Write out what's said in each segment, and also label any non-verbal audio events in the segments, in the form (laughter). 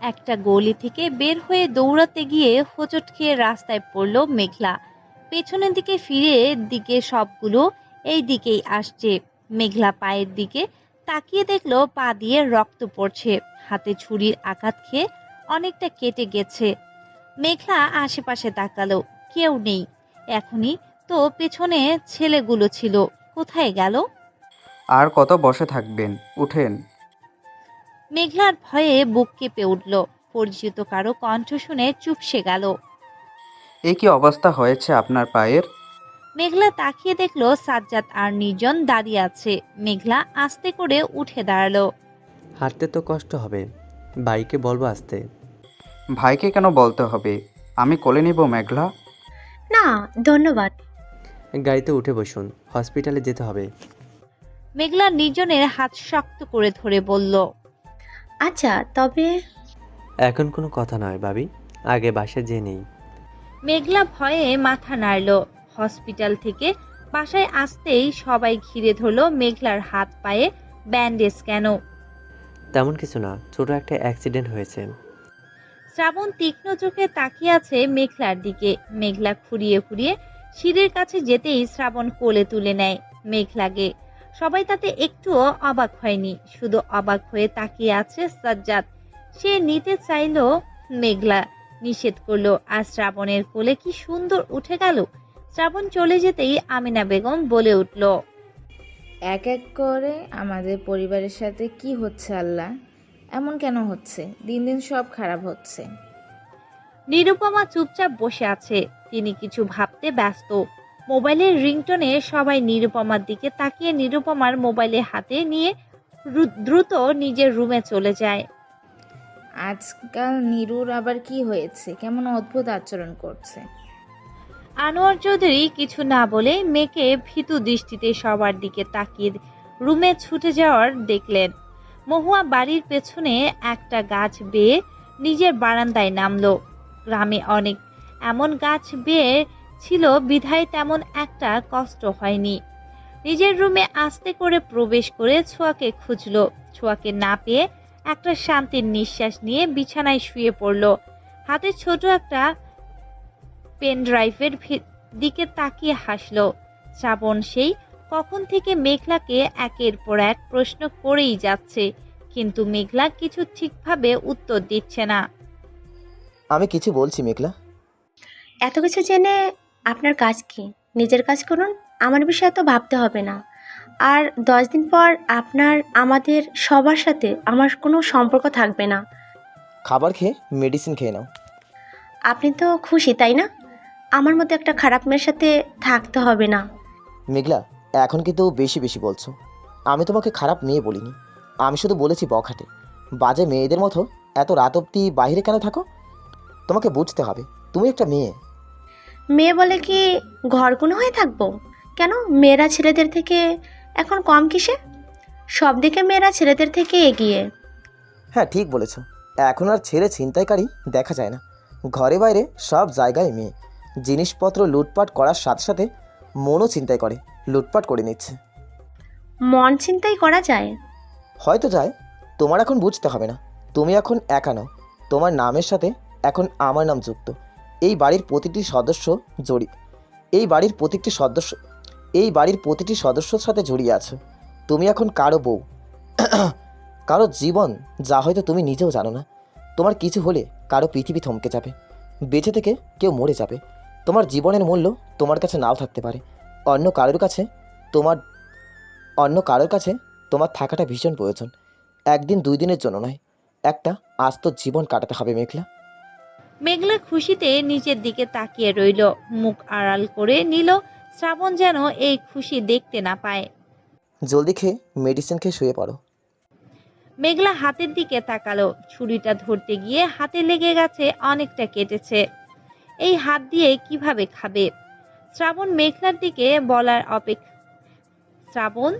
একটা গলি থেকে বের হয়ে দৌড়াতে গিয়ে হোঁচট খেয়ে রাস্তায় পড়ল মেঘলা। পেছনের দিকে ফিরে দিকে সবগুলো এই দিকেই আসছে। মেঘলা পায়ের দিকে তাকিয়ে দেখল পা দিয়ে রক্ত পড়ছে। হাতে ছুরির আঘাত খেয়ে অনেকটা কেটে গেছে। মেঘলা আশেপাশে তাকালো, কেউ নেই। এখনই তো পেছনে ছেলেগুলো ছিল। কোথায় গেল? আর কত বসে থাকবেন? উঠেন। মেঘলার ভয়ে বুক কেঁপে উঠল। পরিচিত কারও কণ্ঠ শুনে চুপসে গেল। এ কি অবস্থা হয়েছে আপনার পায়ের? মেঘলা তাকিয়ে দেখল সাজ্জাদ আর নির্জন দাঁড়িয়ে আছে। মেঘলা আস্তে করে উঠে দাঁড়াল। হাঁটতে তো কষ্ট হবে। ভাইকে বলব আসতে। ভাইকে কেন বলতে হবে? আমি কোলে নিব মেঘলা। না ধন্যবাদ। গাড়িতে উঠে বসুন হসপিটালে যেতে হবে। মেঘলা নির্জনের হাত শক্ত করে ধরে বলল আচ্ছা তবে এখন কোনো কথা নয় ভাবি। আগে বাসা যেয়ে নেই। মেঘলা ভয়ে মাথা নাড়ল। হসপিটাল থেকে বাসায় আসতেই সবাই ঘিরে ধরলো মেঘলার হাত পায়ে ব্যান্ডেজ কেন। তেমন কিছু না ছোট একটা অ্যাক্সিডেন্ট হয়েছে। শ্রাবণ তীক্ষ্ণ চোখে তাকিয়ে আছে মেঘলার দিকে। মেঘলা খুঁড়িয়ে খুঁড়িয়ে সিঁড়ির কাছে যেতেই শ্রাবণ কোলে তুলে নেয় মেঘলাকে। সবাই তাতে একটুও অবাক হয়নি। শুধু অবাক হয়ে তাকিয়ে আছে সাজ্জাদ। সে নিতে চাইলো মেঘলা নিষেধ করল আর শ্রাবণের কোলে কি সুন্দর উঠে গেল? শ্রাবণ চলে যেতেই আমিনা বেগম বলে উঠল এক এক করে আমাদের পরিবারের সাথে কি হচ্ছে আল্লাহ? এমন কেন হচ্ছে? দিন দিন সব খারাপ হচ্ছে। নিরুপমা চুপচাপ বসে আছে। তিনি কিছু ভাবতে ব্যস্ত। মোবাইলের রিংটনে সবাই নিরুপমার দিকে তাকিয়ে নিরুপমার মোবাইলে হাতে নিয়ে দ্রুত নিজের রুমে চলে যায়। আজকাল নিরুর আবার কি হয়েছে? কেমন অদ্ভুত আচরণ করছে। আনোয়ার চৌধুরী কিছু না বলে মেয়েকে ভীতু দৃষ্টিতে সবার দিকে তাকিয়ে রুমে ছুটে যাওয়ার দেখলেন। মহুয়া বাড়ির পেছনে একটা গাছ বেয়ে নিজের বারান্দায় নামলো। গ্রামে অনেক এমন গাছ বেয়ে ছিল বিধায় তেমন একটা কষ্ট হয়নি। নিজের রুমে আস্তে করে প্রবেশ করে ছোঁয়াকে খুঁজলো। ছোঁয়াকে না পেয়ে একটা শান্তির নিঃশ্বাস নিয়ে বিছানায় শুয়ে পড়ল। হাতে ছোট একটা পেন ড্রাইভের দিকে তাকিয়ে হাসলো। শ্রাবণ সেই কখন থেকে মেঘলাকে একের পর এক প্রশ্ন করেই যাচ্ছে কিন্তু মেঘলা কিছু ঠিকভাবে উত্তর দিচ্ছে না। আমি কিছু বলছি মেঘলা। এত কিছু জেনে আপনার কাজ কি? নিজের কাজ করুন আমার বিষয়ে তো ভাবতে হবে না। আর দশ দিন পর আপনার আমাদের সবার সাথে আমার কোনো সম্পর্ক থাকবে না। খাবার খেয়ে মেডিসিন খেয়ে নাও। আপনি তো খুশি তাই না? আমার মতো একটা খারাপ মেয়ের সাথে থাকতে হবে না। মেঘলা এখন কিন্তু বেশি বেশি বলছো। আমি তোমাকে খারাপ মেয়ে বলিনি। আমি শুধু বলেছি বখাটে। বাজে মেয়েদের মতো এত রাত অবধি বাইরে কেন থাকো? তোমাকে বুঝতে হবে। তুমি একটা মেয়ে। মেয়ে বলে কি ঘরকুনো হয়ে থাকব? কেন? মেয়েরা ছেলেদের থেকে এখন কম কিসে? সব দিকে মেয়েরা ছেলেদের থেকে এগিয়ে। হ্যাঁ ঠিক বলেছ। এখন আর ছেলে ছিনতাইকারী দেখা যায় না। ঘরে বাইরে সব জায়গায় মেয়ে। জিনিসপত্র লুটপাট করার সাথে সাথে মনও চিন্তাই করে লুটপাট করে নিচ্ছে। মন চিন্তাই করা যায়? হয়তো যায়। তোমার এখন বুঝতে হবে না। তুমি এখন একা নও। তোমার নামের সাথে এখন আমার নাম যুক্ত। এই বাড়ির প্রতিটি সদস্য জড়ি, এই বাড়ির প্রতিটি সদস্য, এই বাড়ির প্রতিটি সদস্যর সাথে জড়িয়ে আছো। তুমি এখন কারও বউ। (clears throat) কারও জীবন যা হয়তো তুমি নিজেও জানো না। তোমার কিছু হলে কারও পৃথিবী থমকে যাবে। বেঁচে থেকে কেউ মরে যাবে। তোমার জীবনের মূল্য তোমার কাছে নাও থাকতে পারে। অন্য কারোর কাছে তোমার, অন্য কারোর কাছে তোমার থাকাটা ভীষণ প্রয়োজন। একদিন দুই দিনের জন্য নয়, একটা আস্ত জীবন কাটাতে হবে মেঘলা। মেঘলা খুশিতে নিচের দিকে তাকিয়ে রইল। মুখ আড়াল করে নিল শ্রাবণ যেন এই খুশি দেখতে না পায়। জলদি খেয়ে মেডিসিন খেয়ে শুয়ে পড়ো। মেঘলা হাতের দিকে তাকালো ছুরিটা ধরতে গিয়ে হাতে লেগে গেছে অনেকটা কেটেছে। এই হাত দিয়ে কীভাবে খাবে? শ্রাবণ মেঘলার দিকে বলার অপেক্ষা শ্রাবণ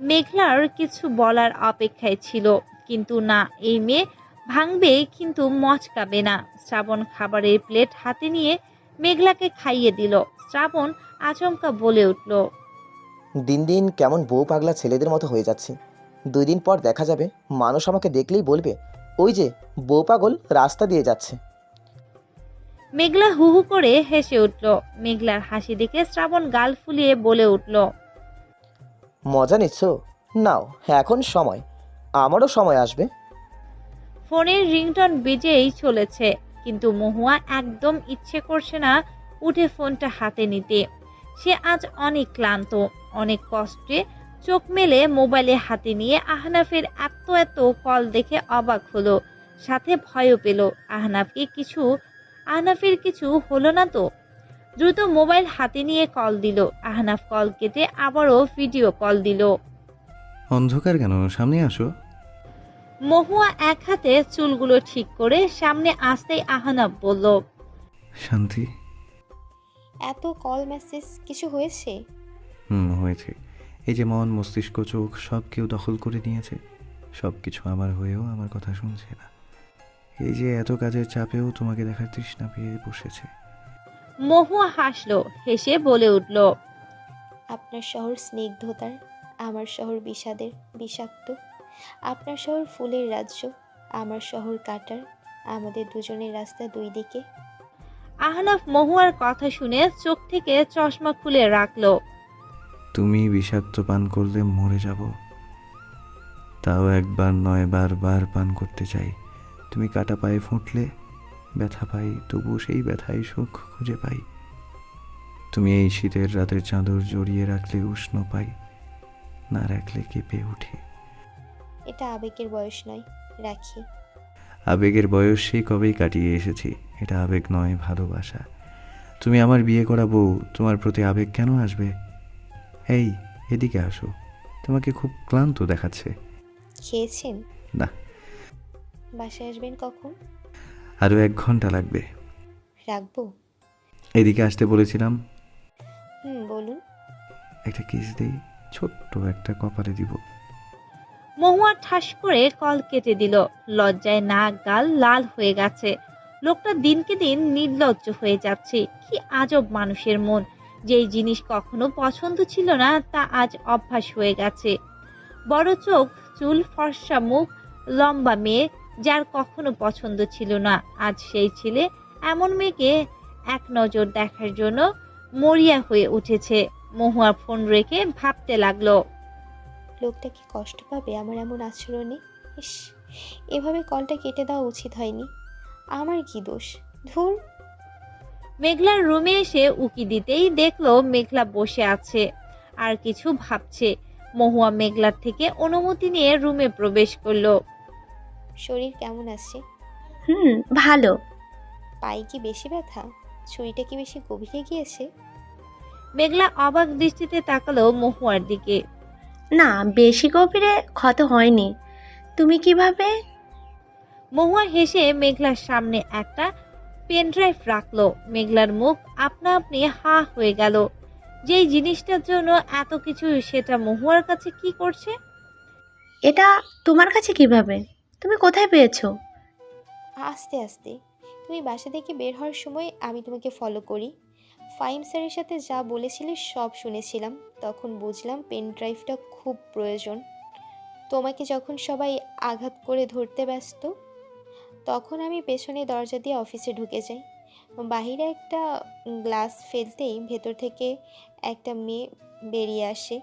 মেঘলার কিছু বলার অপেক্ষায় ছিল কিন্তু না এই মেয়ে ভাঙবে কিন্তু মচকাবে না। শ্রাবণ খাবারের প্লেট হাতে নিয়ে মেঘলাকে খাইয়ে দিল। শ্রাবণ আচমকা বলে উঠল দিন দিন কেমন বউ পাগলা ছেলেদের মতো হয়ে যাচ্ছে। দুই দিন পর দেখা যাবে মানুষ আমাকে দেখলেই বলবে ওই যে বউ পাগল রাস্তা দিয়ে যাচ্ছে। মেঘলা হু হু করে হেসে উঠল। মেঘলার হাসি দেখে শ্রাবণ গাল ফুলিয়ে বলে উঠল মজা নিচ্ছ? নাও এখন সময়। আমারও সময় আসবে। ফোনের রিংটন বেজেই চলেছে, কিন্তু মহুয়া একদম ইচ্ছে করছে না উঠে ফোনটা হাতে নিতে। সে আজ অনেক ক্লান্ত, অনেক কষ্টে চোখ মেলে মোবাইলে হাতে নিয়ে আহনাফের এত এত কল দেখে অবাক হলো, সাথে ভয়ও পেল, আহনাফকে কিছু, আহনাফের কিছু হলো না তো? দ্রুত মোবাইল হাতে নিয়ে কল দিল, আহনাফ কল কেটে আবারও ভিডিও কল দিল। অন্ধকার কেন? সামনে আসো। মহুয়া এক হাতে চুলগুলো ঠিক করে সামনে আসতেই আহনাফ বলল শান্তি। এত কল মেসেজ কিছু হয়েছে? হুম হয়েছে। এই যে মন মস্তিষ্ক চোখ সব কেউ দখল করে নিয়েছে। সব কিছু আমার হয়েও আমার কথা শুনছে না। এই যে এত কাজের চাপেও তোমাকে দেখার তৃষ্ণা পেয়ে বসেছে। মহুয়া হাসলো হেসে বলে উঠল আপনার শহর স্নিগ্ধতার আমার শহর বিষাদের বিষাক্ত। আপনার শহর ফুলের রাজ্য আমার শহর কাটার আমাদের দুজনের রাস্তা দুই দিকে। আহনাফ মহুয়ার কথা শুনে চোখ থেকে চশমা খুলে রাখল। তুমি বিষাক্ত পান করলে মরে যাব। তাও একবার নয় বারবার পান করতে চাই। তুমি কাটা পায়ে ফুটলে ব্যথা পাই তবু সেই ব্যথায় সুখ খুঁজে পাই। তুমি এই শীতের রাতের চাদর জড়িয়ে রাখলে উষ্ণ পাই না রাখলে কেঁপে উঠি। এটা আবেগের বয়স নয় রাখি। আবেগের বয়স সেই কবেই কাটিয়ে এসেছি এটা আবেগ নয় ভালোবাসা। তুমি আমার বিয়ে করা বউ তোমার প্রতি আবেগ কেন আসবে? এই এদিকে আসো তোমাকে খুব ক্লান্ত দেখাচ্ছে। খেয়েছেন? না। বাসায় আসবেন কখন? আরও এক ঘণ্টা লাগবে। রাখব? এদিকে আসতে বলেছিলাম। হুম বলুন। একটা কিস দিই ছোট্ট একটা কপালে দিব। মহুয়া ঠাস করে কল কেটে দিল। লজ্জায় নাক, গাল লাল হয়ে গেছে। লোকটা দিনকে দিন নির্লজ্জ হয়ে যাচ্ছে। কি আজব মানুষের মন। যেই জিনিস কখনো পছন্দ ছিল না, তা আজ অভ্যাস হয়ে গেছে। বড় চোখ, চুল, ফর্সা মুখ, লম্বা মেয়ে, যার কখনো পছন্দ ছিল না। আজ সেই ছেলে এমন মেয়েকে এক নজর দেখার জন্য মরিয়া হয়ে উঠেছে। মহুয়া ফোন রেখে ভাবতে লাগল। লোকটা কি কষ্ট পাবে আমার এমন আচরণে? ইস এভাবে কলটা কেটে দেওয়া উচিত হয়নি। আমার কি দোষ? ধুর। মেঘলার রুমে এসে উকি দিতেই দেখল মেঘলা বসে আছে আর কিছু ভাবছে। মহুয়া মেঘলার থেকে অনুমতি নিয়ে রুমে প্রবেশ করল। শরীর কেমন আছে? হুম ভালো। পায়ে কি বেশি ব্যথা? ছুরিটা কি বেশি গভীরে গিয়েছে? মেঘলা অবাক দৃষ্টিতে তাকালো মহুয়ার দিকে। না বেশি গভীরে ক্ষত হয়নি। তুমি কীভাবে? মহুয়া হেসে মেঘলার সামনে একটা পেনড্রাইভ রাখল। মেঘলার মুখ আপনা আপনি হা হয়ে গেল। যেই জিনিসটার জন্য এত কিছু সেটা মহুয়ার কাছে কি করছে? এটা তোমার কাছে কীভাবে? তুমি কোথায় পেয়েছ? আস্তে আস্তে। তুমি বাসা থেকে বের হওয়ার সময় আমি তোমাকে ফলো করি। ফাইম স্যারের সাথে যা বলেছিলে সব শুনেছিলাম। তখন বুঝলাম পেন ড্রাইভটা খুব প্রয়োজন। তোমাকে যখন সবাই আঘাত করে ধরতে ব্যস্ত, তখন আমি পেছনে দরজা দিয়ে অফিসে ঢুকে যাই। বাহিরে একটা গ্লাস ফেলতেই ভেতর থেকে একটা মেয়ে বেরিয়ে আসে।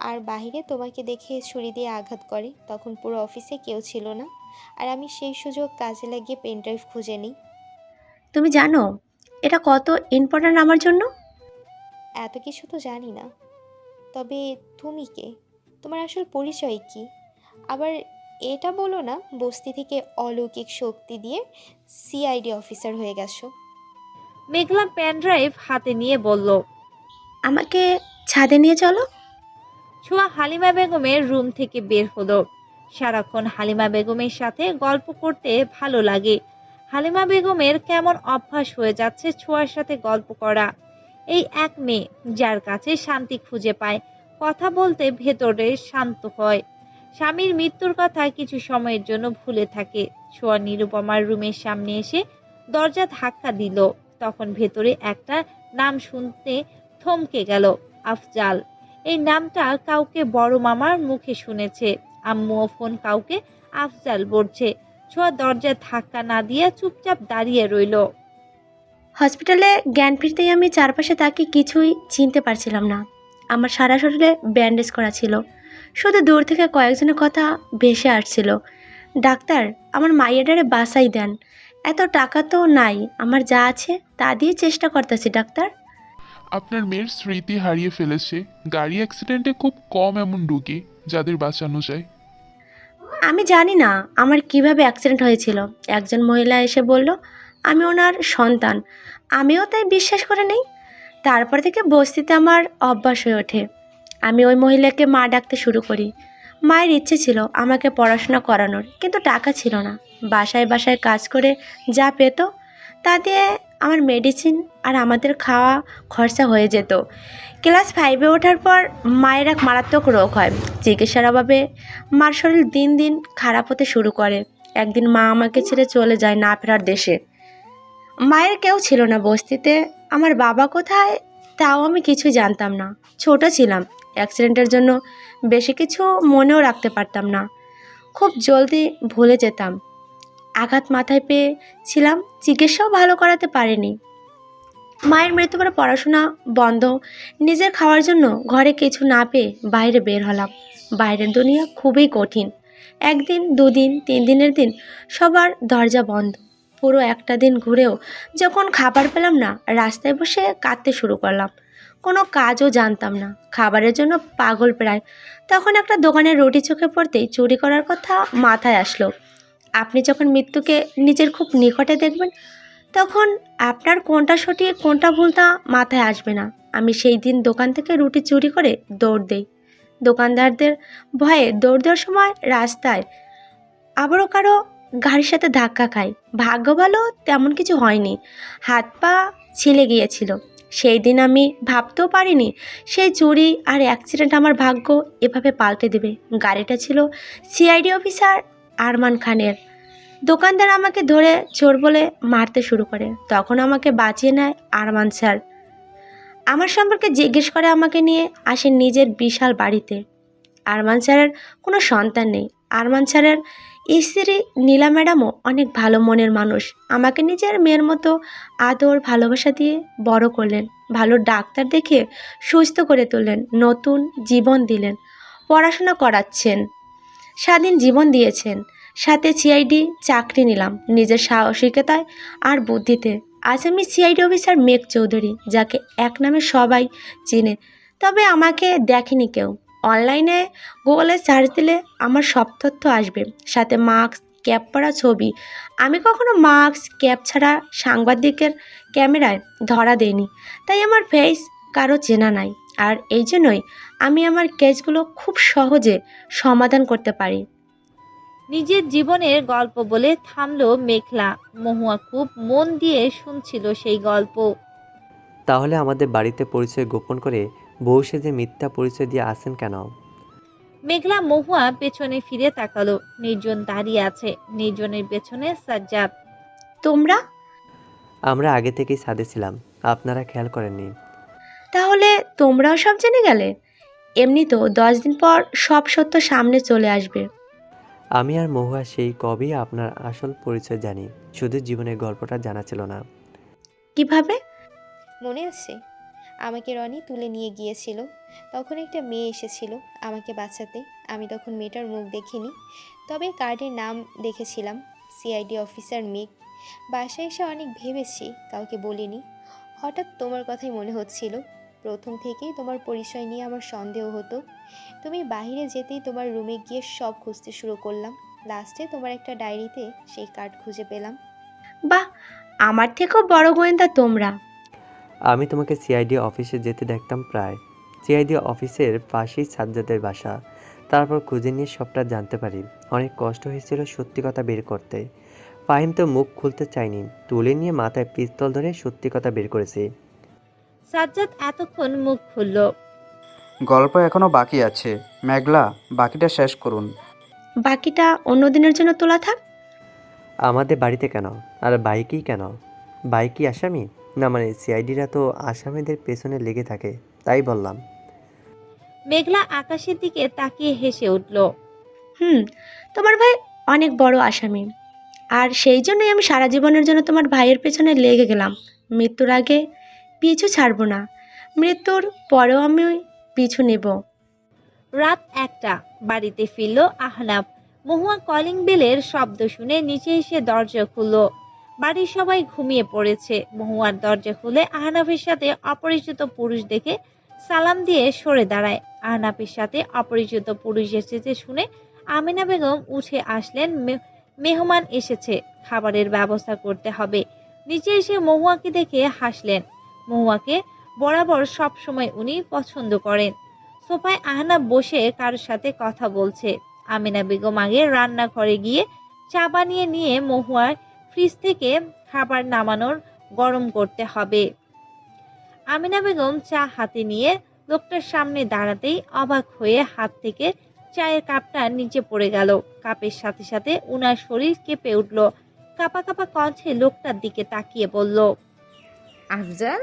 আর বাহিরে তোমাকে দেখে ছুরি দিয়ে আঘাত করে, তখন পুরো অফিসে কেউ ছিল না। আর আমি সেই সুযোগ কাজে লাগিয়ে পেন ড্রাইভ খুঁজে নিই। তুমি জানো এটা কত ইম্পর্ট্যান্ট আমার জন্য? এত কিছু তো জানি না। তবে তুমি কে? তোমার আসল পরিচয় কি? আবার এটা বলো না বস্তি থেকে অলৌকিক শক্তি দিয়ে সিআইডি অফিসার হয়ে গেছো। মেঘলা পেনড্রাইভ হাতে নিয়ে বলল আমাকে ছাদে নিয়ে চলো। ছোঁয়া হালিমা বেগমের রুম থেকে বের হলো। সারাক্ষণ হালিমা বেগমের সাথে গল্প করতে ভালো লাগে। হালিমা বেগমের কেমন অভ্যাস হয়ে যাচ্ছে ছোঁয়ার সাথে গল্প করা। এই এক মেয়ে যার কাছে শান্তি খুঁজে পায়, কথা বলতে ভেতরে শান্ত হয়। স্বামীর মৃত্যুর কথা কিছু সময়ের জন্য ভুলে থাকে। ছোঁয়া নিরুপমার রুমের সামনে এসে দরজা ধাক্কা দিল। তখন ভেতরে একটা নাম শুনতে থমকে গেল, আফজাল। এই নামটা কাউকে বড় মামার মুখে শুনেছে। আম্মুও ফোন কাউকে আফজাল বলছে। ছোঁয়া দরজায় ধাক্কা না দিয়ে চুপচাপ দাঁড়িয়ে রইল। হসপিটালে জ্ঞান ফিরতেই আমি চারপাশে তাকে কিছুই চিনতে পারছিলাম না। আমার সারা শরীরে ব্যান্ডেজ করা ছিল। শুধু দূর থেকে কয়েকজনের কথা ভেসে আসছিল। ডাক্তার আমার মাইয়াডারে বাসাই দেন। এত টাকা তো নাই আমার যা আছে তা দিয়ে চেষ্টা করতেছি ডাক্তার। আপনার মেয়ের স্মৃতি হারিয়ে ফেলেছে। গাড়ি অ্যাক্সিডেন্টে খুব কম এমন রুগী যাদের বাঁচানো যায়। আমি জানি না আমার কীভাবে অ্যাক্সিডেন্ট হয়েছিল। একজন মহিলা এসে বলল, আমি ওনার সন্তান। আমিও তাই বিশ্বাস করে নেই। তারপর থেকে বস্তিতে আমার অভ্যাস হয়ে ওঠে। আমি ওই মহিলাকে মা ডাকতে শুরু করি। মায়ের ইচ্ছে ছিল আমাকে পড়াশোনা করানোর, কিন্তু টাকা ছিল না। বাসায় বাসায় কাজ করে যা পেত, তা দিয়ে আমার মেডিসিন আর আমাদের খাওয়া খরচা হয়ে যেত। ক্লাস ফাইভে ওঠার পর মায়ের এক মারাত্মক রোগ হয়। চিকিৎসার অভাবে মার শরীর দিন দিন খারাপ হতে শুরু করে। একদিন মা আমাকে ছেড়ে চলে যায় না ফেরার দেশে। মায়ের কেউ ছিল না বস্তিতে। আমার বাবা কোথায় তাও আমি কিছুই জানতাম না। ছোট ছিলাম। অ্যাক্সিডেন্টের জন্য বেশি কিছু মনেও রাখতে পারতাম না। খুব জলদি ভুলে যেতাম। আঘাত মাথায় পেয়েছিলাম। চিকিৎসাও ভালো করাতে পারেনি। মায়ের মৃত্যু পরে পড়াশোনা বন্ধ। নিজের খাওয়ার জন্য ঘরে কিছু না পেয়ে বাইরে বের হলাম। বাইরের দুনিয়া খুবই কঠিন। একদিন, দুদিন, তিন দিনের দিন সবার দরজা বন্ধ। পুরো একটা দিন ঘুরেও যখন খাবার পেলাম না, রাস্তায় বসে কাঁদতে শুরু করলাম। কোনো কাজও জানতাম না। খাবারের জন্য পাগল প্রায়। তখন একটা দোকানে রুটি চোখে পড়তেই চুরি করার কথা মাথায় আসলো। আপনি যখন মৃত্যুকে নিজের খুব নিকটে দেখবেন তখন আপনার কোনটা সঠিক, কোনটা ভুল তা মাথায় আসবে না। আমি সেই দিন দোকান থেকে রুটি চুরি করে দৌড় দেই। দোকানদারদের ভয়ে দৌড় দেওয়ার সময় রাস্তায় আবারও কারও গাড়ির সাথে ধাক্কা খাই। ভাগ্য ভালো তেমন কিছু হয়নি। হাত পা ছিলে গিয়েছিল। সেই দিন আমি ভাবতেও পারিনি, সেই চুরি আর অ্যাক্সিডেন্ট আমার ভাগ্য এভাবে পাল্টে দেবে। গাড়িটা ছিল সিআইডি অফিসার আরমান খানের। দোকানদার আমাকে ধরে চোর বলে মারতে শুরু করে। তখন আমাকে বাঁচিয়ে নেয় আরমান স্যার। আমার সম্পর্কে জিজ্ঞেস করে আমাকে নিয়ে আসে নিজের বিশাল বাড়িতে। আরমান স্যারের কোনো সন্তান নেই। আরমান স্যারের স্ত্রী নীলা ম্যাডামও অনেক ভালো মনের মানুষ। আমাকে নিজের মেয়ের মতো আদর, ভালোবাসা দিয়ে বড় করলেন। ভালো ডাক্তার দেখে সুস্থ করে তুললেন। নতুন জীবন দিলেন। পড়াশোনা করাচ্ছেন। স্বাধীন জীবন দিয়েছেন। সাথে সিআইডি চাকরি নিলাম। নিজের সাহসিকতায় আর বুদ্ধিতে। আজ আমি সিআইডি অফিসার মেঘ চৌধুরী, যাকে এক নামে সবাই চেনে। তবে আমাকে দেখেনি কেউ। অনলাইনে গুগলে সার্চ দিলে আমার সব তথ্য আসবে। সাথে মাস্ক, ক্যাপ পরা ছবি। আমি কখনো মাস্ক, ক্যাপ ছাড়া সাংবাদিকের ক্যামেরায় ধরা দেয়নি তাই আমার ফেস কারও চেনা নাই। আর এই জন্যই আমি আমার কেসগুলো খুব সহজে সমাধান করতে পারি। নিজের জীবনের গল্প বলে থামলো মেঘলা। মহুয়া খুব মন দিয়ে শুনছিল সেই গল্প। তাহলে আমাদের বাড়িতে পরিচয় গোপন করে বউ সেজে মিথ্যা পরিচয় দিয়ে আসেন কেন? মেঘলা মহুয়া পেছনে ফিরে তাকালো। নির্জন দাঁড়িয়ে আছে। নির্জনের পেছনে সাজ্জাদ। তোমরা? আমরা আগে থেকেই সাদে ছিলাম। আপনারা খেয়াল করেননি। তাহলে তোমরাও সব জেনে গেলে? এমনি তো দশ দিন পর সব সত্য সামনে চলে আসবে। আমি আর মহুয়া সেই কবেই আপনার আসল পরিচয় জানি। শুধু জীবনের গল্পটা জানা ছিল না। কীভাবে? মনে আছে? আমাকে রনি তুলে নিয়ে গিয়েছিল। তখন একটা মেয়ে এসেছিল আমাকে বাঁচাতে। আমি তখন মেয়েটার মুখ দেখিনি। তবে কার্ডের নাম দেখেছিলাম সিআইডি অফিসার মেঘ। বাসায় এসে অনেক ভেবেছি কাউকে বলিনি। হঠাৎ তোমার কথাই মনে হচ্ছিল। প্রথম থেকেই তোমার পরিচয় নিয়ে আমার সন্দেহ হতো। তুমি বাইরে যেতেই তোমার রুমে গিয়ে সব খুঁজতে শুরু করলাম। লাস্টে তোমার একটা ডায়েরিতে সেই কার্ড খুঁজে পেলাম। বাহ! আমার থেকেও বড় গোয়েন্দা তোমরা। আমি তোমাকে সিআইডি অফিসে যেতে দেখতাম প্রায়। সিআইডি অফিসের পাশেই সাজ্জাদের বাসা। তারপর খুঁজে নিয়ে সবটা জানতে পারি। অনেক কষ্ট হয়েছিল সত্যি কথা বের করতে। ফাহিম তো মুখ খুলতে চায়নি। তুলে নিয়ে মাথায় পিস্তল ধরে সত্যি কথা বের করেছি। সাজ্জাদ এতক্ষণ মুখ খুলল। গল্প এখনও বাকি আছে। মেঘলা বাকিটা শেষ করুন। বাকিটা অন্য দিনের জন্য তোলা থাক? আমাদের বাড়িতে কেন? আর বাইকই কেন? বাইকই আসামি? না মানে সিআইডিরা তো আসামিদের পেছনে লেগে থাকে তাই বললাম। মেঘলা আকাশের দিকে তাকিয়ে হেসে উঠল। হুম তোমার ভাই অনেক বড় আসামি। আর সেই জন্যই আমি সারা জীবনের জন্য তোমার ভাইয়ের পেছনে লেগে গেলাম। মৃত্যুর আগে পিছু ছাড়বো না। মৃত্যুর পরেও আমি পিছু নেব। রাত একটা। বাড়িতে ফিরল আহনাব। মহুয়া কলিং বেলের শব্দ শুনে নিচে এসে দরজা খুলল। বাড়ির সবাই ঘুমিয়ে পড়েছে। মহুয়ার দরজা খুলে আহনাফের সাথে অপরিচিত পুরুষ দেখে সালাম দিয়ে সরে দাঁড়ায়। আহনাফের সাথে অপরিচিত পুরুষ এসেছে শুনে আমিনা বেগম উঠে আসলেন মেহমান এসেছে। খাবারের ব্যবস্থা করতে হবে। নিচে এসে মহুয়াকে দেখে হাসলেন। মহুয়াকে বরাবর সব সময় উনি পছন্দ করেন। সোফায় আহনাব বসে কারোর সাথে কথা বলছে। আমিনা বেগম আগে রান্নাঘরে গিয়ে চা বানিয়ে নিয়ে মহুয়ার ফ্রিজ থেকে খাবার নামানোর গরম করতে হবে। আমিনা বেগম চা হাতে নিয়ে লোকটার সামনে দাঁড়াতেই অবাক হয়ে হাত থেকে চায়ের কাপটা নিচে পড়ে গেল। কাপের সাথে সাথে উনার শরীর কেঁপে উঠল। কাপা কাপা কণ্ঠে লোকটার দিকে তাকিয়ে বলল, আফজাল